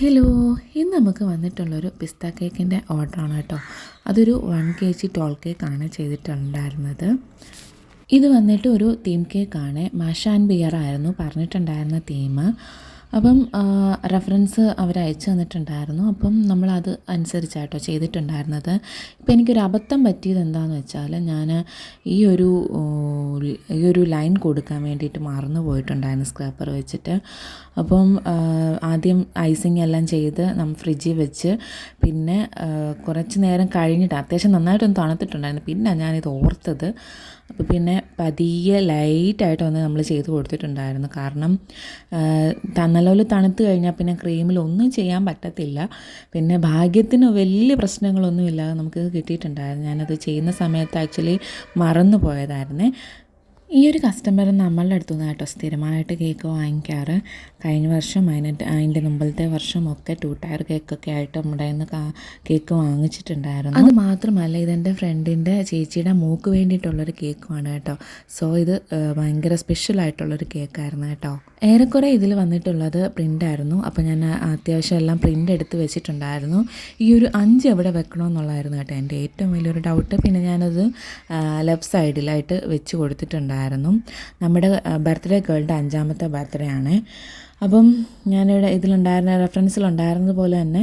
Hello ഇന്ന് നമുക്ക് വന്നിട്ടുള്ളൊരു പിസ്ത കേക്കിന്റെ ഓർഡറാണ് കേട്ടോ. അതൊരു വൺ കെ ജി ടോൾ കേക്കാണ് ചെയ്തിട്ടുണ്ടായിരുന്നത്. ഇത് വന്നിട്ട് ഒരു തീം കേക്കാണ് മാഷ് ആൻഡ് ബിയർ ആയിരുന്നു പറഞ്ഞിട്ടുണ്ടായിരുന്ന തീം അപ്പം റെഫറൻസ് അവർ അയച്ചു തന്നിട്ടുണ്ടായിരുന്നു. അപ്പം നമ്മളത് അനുസരിച്ചായിട്ടോ ചെയ്തിട്ടുണ്ടായിരുന്നത്. ഇപ്പം എനിക്കൊരു അബദ്ധം പറ്റിയത് എന്താണെന്ന് വെച്ചാൽ ഞാൻ ഈ ഒരു ഈ ഒരു ലൈൻ കൊടുക്കാൻ വേണ്ടിയിട്ട് മറന്നു പോയിട്ടുണ്ടായിരുന്നു സ്ക്രാപ്പർ വെച്ചിട്ട്. അപ്പം ആദ്യം ഐസിങ് എല്ലാം ചെയ്ത് നമ്മൾ ഫ്രിഡ്ജിൽ വെച്ച് പിന്നെ കുറച്ച് നേരം കഴിഞ്ഞിട്ട് അത്യാവശ്യം നന്നായിട്ടൊന്ന് തണുത്തിട്ടുണ്ടായിരുന്നു. പിന്നെ ഞാനിത് ഓർത്തത് അപ്പോൾ പിന്നെ പതിയെ ലൈറ്റായിട്ട് വന്ന് നമ്മൾ ചെയ്ത് കൊടുത്തിട്ടുണ്ടായിരുന്നു. കാരണം നല്ലപോലെ തണുത്ത് കഴിഞ്ഞാൽ പിന്നെ ക്രീമിൽ ഒന്നും ചെയ്യാൻ പറ്റത്തില്ല. പിന്നെ ഭാഗ്യത്തിന് വലിയ പ്രശ്നങ്ങളൊന്നുമില്ലാതെ നമുക്ക് കിട്ടിയിട്ടുണ്ടായിരുന്നു. ഞാനത് ചെയ്യുന്ന സമയത്ത് ആക്ച്വലി മറന്നു പോയതായിരുന്നേ ഈ ഒരു കസ്റ്റമർ നമ്മളുടെ അടുത്തു നിന്ന് കേട്ടോ സ്ഥിരമായിട്ട് കേക്ക് വാങ്ങിക്കാറ്. കഴിഞ്ഞ വർഷം അതിന് അതിന്റെ മുമ്പത്തെ വർഷമൊക്കെ ടു ടയർ കേക്കൊക്കെ ആയിട്ട് നമ്മുടെ നിന്ന് കേക്ക് വാങ്ങിച്ചിട്ടുണ്ടായിരുന്നു. അത് മാത്രമല്ല ഇതെന്റെ ഫ്രണ്ടിന്റെ ചേച്ചിയുടെ മൂക്ക് വേണ്ടിയിട്ടുള്ളൊരു കേക്കുമാണ് കേട്ടോ. സോ ഇത് ഭയങ്കര സ്പെഷ്യൽ ആയിട്ടുള്ളൊരു കേക്കായിരുന്നു കേട്ടോ. ഏറെക്കുറെ ഇതിൽ വന്നിട്ടുള്ളത് പ്രിന്റായിരുന്നു അപ്പോൾ ഞാൻ അത്യാവശ്യം എല്ലാം പ്രിന്റ് എടുത്ത് വെച്ചിട്ടുണ്ടായിരുന്നു. ഈ ഒരു അഞ്ച് എവിടെ വെക്കണമെന്നുള്ളതായിരുന്നു കേട്ടോ എന്റെ ഏറ്റവും വലിയൊരു ഡൗട്ട് പിന്നെ ഞാനത് ലെഫ്റ്റ് സൈഡിലായിട്ട് വെച്ച് കൊടുത്തിട്ടുണ്ടായിരുന്നു. നമ്മുടെ ബർത്ത്ഡേ ഗേളുടെ അഞ്ചാമത്തെ ബർത്ത്ഡേ ആണ്. അപ്പം ഞാനിവിടെ ഇതിലുണ്ടായിരുന്ന റെഫറൻസിലുണ്ടായിരുന്നത് പോലെ തന്നെ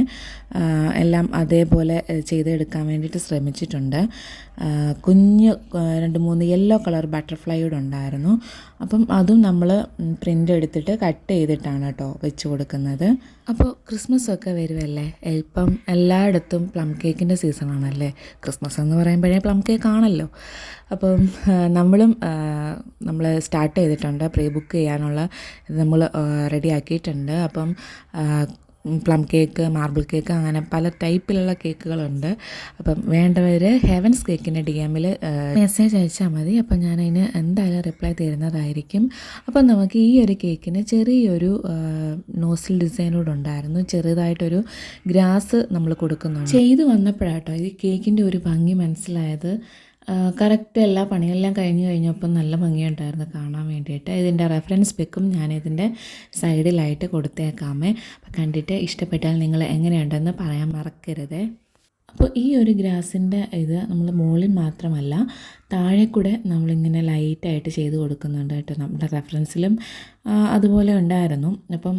എല്ലാം അതേപോലെ ചെയ്തെടുക്കാൻ വേണ്ടിയിട്ട് ശ്രമിച്ചിട്ടുണ്ട്. കുഞ്ഞ് രണ്ട് മൂന്ന് യെല്ലോ കളർ ബട്ടർഫ്ലൈയുടെ ഉണ്ടായിരുന്നു. അപ്പം അതും നമ്മൾ പ്രിന്റ് എടുത്തിട്ട് കട്ട് ചെയ്തിട്ടാണ് കേട്ടോ വെച്ച് കൊടുക്കുന്നത്. അപ്പോൾ ക്രിസ്മസ് ഒക്കെ വരുമല്ലേ ഇപ്പം എല്ലായിടത്തും പ്ലം കേക്കിന്റെ സീസണാണല്ലേ ക്രിസ്മസ് എന്ന് പറയുമ്പോഴേ പ്ലം കേക്ക് ആണല്ലോ. അപ്പം നമ്മളും നമ്മൾ സ്റ്റാർട്ട് ചെയ്തിട്ടുണ്ട്. പ്രീ ബുക്ക് ചെയ്യാനുള്ള നമ്മൾ റെഡി ആക്കിയിട്ടുണ്ട് അപ്പം പ്ലം കേക്ക് മാർബിൾ കേക്ക് അങ്ങനെ പല ടൈപ്പിലുള്ള കേക്കുകളുണ്ട്. അപ്പം വേണ്ടവർ ഹെവൻസ് കേക്കിന്റെ ഡി എമ്മിൽ മെസ്സേജ് അയച്ചാൽ മതി. അപ്പം ഞാൻ എന്തായാലും റിപ്ലൈ തരുന്നതായിരിക്കും. അപ്പം നമുക്ക് ഈ ഒരു കേക്കിന് ചെറിയൊരു നോസിൽ ഡിസൈനോട് ഉണ്ടായിരുന്നു. ചെറുതായിട്ടൊരു ഗ്രാസ് നമ്മൾ കൊടുക്കുന്നു ചെയ്തു വന്നപ്പോഴാട്ടോ ഈ കേക്കിന്റെ ഒരു ഭംഗി മനസ്സിലായത്. കറക്റ്റ് എല്ലാ പണിയെല്ലാം കഴിഞ്ഞ് കഴിഞ്ഞപ്പോൾ നല്ല ഭംഗിയുണ്ടായിരുന്നു കാണാൻ വേണ്ടിയിട്ട്. ഇതിന്റെ റെഫറൻസ് പിക്കും ഞാൻ ഇതിന്റെ സൈഡിലായിട്ട് കൊടുത്തേക്കാമേ. കണ്ടിട്ട് ഇഷ്ടപ്പെട്ടാൽ നിങ്ങൾ എങ്ങനെയുണ്ടെന്ന് പറയാൻ മറക്കരുതേ. അപ്പോൾ ഈ ഒരു ഗ്രാസിന്റെ ഇത് നമ്മൾ മുകളിൽ മാത്രമല്ല താഴെ കൂടെ നമ്മളിങ്ങനെ ലൈറ്റായിട്ട് ചെയ്ത് കൊടുക്കുന്നുണ്ട് കേട്ടോ. നമ്മുടെ റെഫറൻസിലും അതുപോലെ ഉണ്ടായിരുന്നു. അപ്പം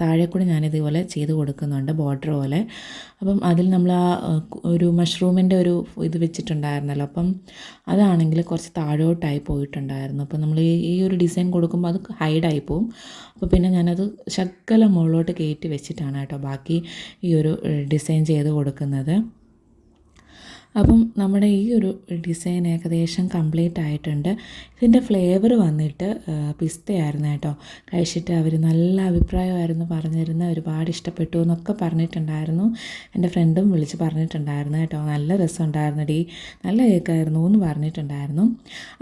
താഴെ കൂടെ ഞാനിതുപോലെ ചെയ്ത് കൊടുക്കുന്നുണ്ട് ബോർഡർ പോലെ. അപ്പം അതിൽ നമ്മൾ ആ ഒരു മഷ്റൂമിന്റെ ഒരു ഇത് വെച്ചിട്ടുണ്ടായിരുന്നല്ലോ. അപ്പം അതാണെങ്കിൽ കുറച്ച് താഴോട്ടായി പോയിട്ടുണ്ടായിരുന്നു. അപ്പം നമ്മൾ ഈ ഒരു ഡിസൈൻ കൊടുക്കുമ്പോൾ അത് ഹൈഡായി പോവും. അപ്പോൾ പിന്നെ ഞാനത് ശക്കല മുകളിലോട്ട് കയറ്റി വെച്ചിട്ടാണ് കേട്ടോ ബാക്കി ഈ ഒരു ഡിസൈൻ ചെയ്ത് കൊടുക്കുന്നത്. അപ്പം നമ്മുടെ ഈ ഒരു ഡിസൈൻ ഏകദേശം കംപ്ലീറ്റ് ആയിട്ടുണ്ട്. ഇതിന്റെ ഫ്ലേവർ വന്നിട്ട് പിസ്തയായിരുന്നു കേട്ടോ. കഴിച്ചിട്ട് അവർ നല്ല അഭിപ്രായമായിരുന്നു പറഞ്ഞിരുന്ന ഒരുപാട് ഇഷ്ടപ്പെട്ടു എന്നൊക്കെ പറഞ്ഞിട്ടുണ്ടായിരുന്നു. എന്റെ ഫ്രണ്ടും വിളിച്ച് പറഞ്ഞിട്ടുണ്ടായിരുന്നു കേട്ടോ. നല്ല രസമുണ്ടായിരുന്നു ഡി നല്ല കേക്കായിരുന്നു എന്ന് പറഞ്ഞിട്ടുണ്ടായിരുന്നു.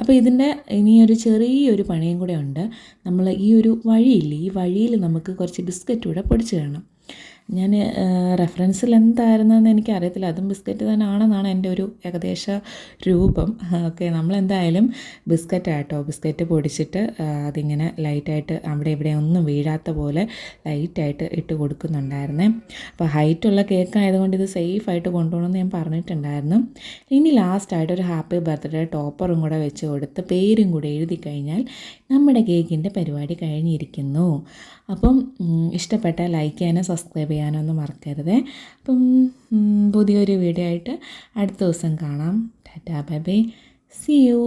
അപ്പോൾ ഇതിന്റെ ഇനിയൊരു ചെറിയൊരു പണിയും കൂടെ ഉണ്ട്. നമ്മൾ ഈ ഒരു വഴിയില്ലേ ഈ വഴിയിൽ നമുക്ക് കുറച്ച് ബിസ്ക്കറ്റ് കൂടെ പൊടിച്ച് തരണം. ഞാൻ റെഫറൻസിൽ എന്തായിരുന്നെന്ന് എനിക്കറിയത്തില്ല. അതും ബിസ്ക്കറ്റ് തന്നെ ആണെന്നാണ് എന്റെ ഒരു ഏകദേശ രൂപം. ഓക്കെ നമ്മളെന്തായാലും ബിസ്ക്കറ്റ് ആട്ടോ ബിസ്ക്കറ്റ് പൊടിച്ചിട്ട് അതിങ്ങനെ ലൈറ്റായിട്ട് അവിടെ ഇവിടെ ഒന്നും വീഴാത്ത പോലെ ലൈറ്റായിട്ട് ഇട്ട് കൊടുക്കുന്നുണ്ടായിരുന്നേ. അപ്പോൾ ഹൈറ്റുള്ള കേക്ക് ആയതുകൊണ്ട് ഇത് സേഫായിട്ട് കൊണ്ടുപോകണമെന്ന് ഞാൻ പറഞ്ഞിട്ടുണ്ടായിരുന്നു. ഇനി ലാസ്റ്റായിട്ട് ഒരു ഹാപ്പി ബർത്ത്ഡേ ടോപ്പറും കൂടെ വെച്ച് കൊടുത്ത് പേരും കൂടെ എഴുതി കഴിഞ്ഞാൽ നമ്മുടെ കേക്കിന്റെ പരിപാടി കഴിഞ്ഞിരിക്കുന്നു. അപ്പം ഇഷ്ടപ്പെട്ട ലൈക്ക് ചെയ്യാനും സബ്സ്ക്രൈബ് ചെയ്യാനും ഒന്നും മറക്കരുതേ. അപ്പം പുതിയൊരു വീഡിയോ ആയിട്ട് അടുത്ത ദിവസം കാണാം. Tata bye bye. See you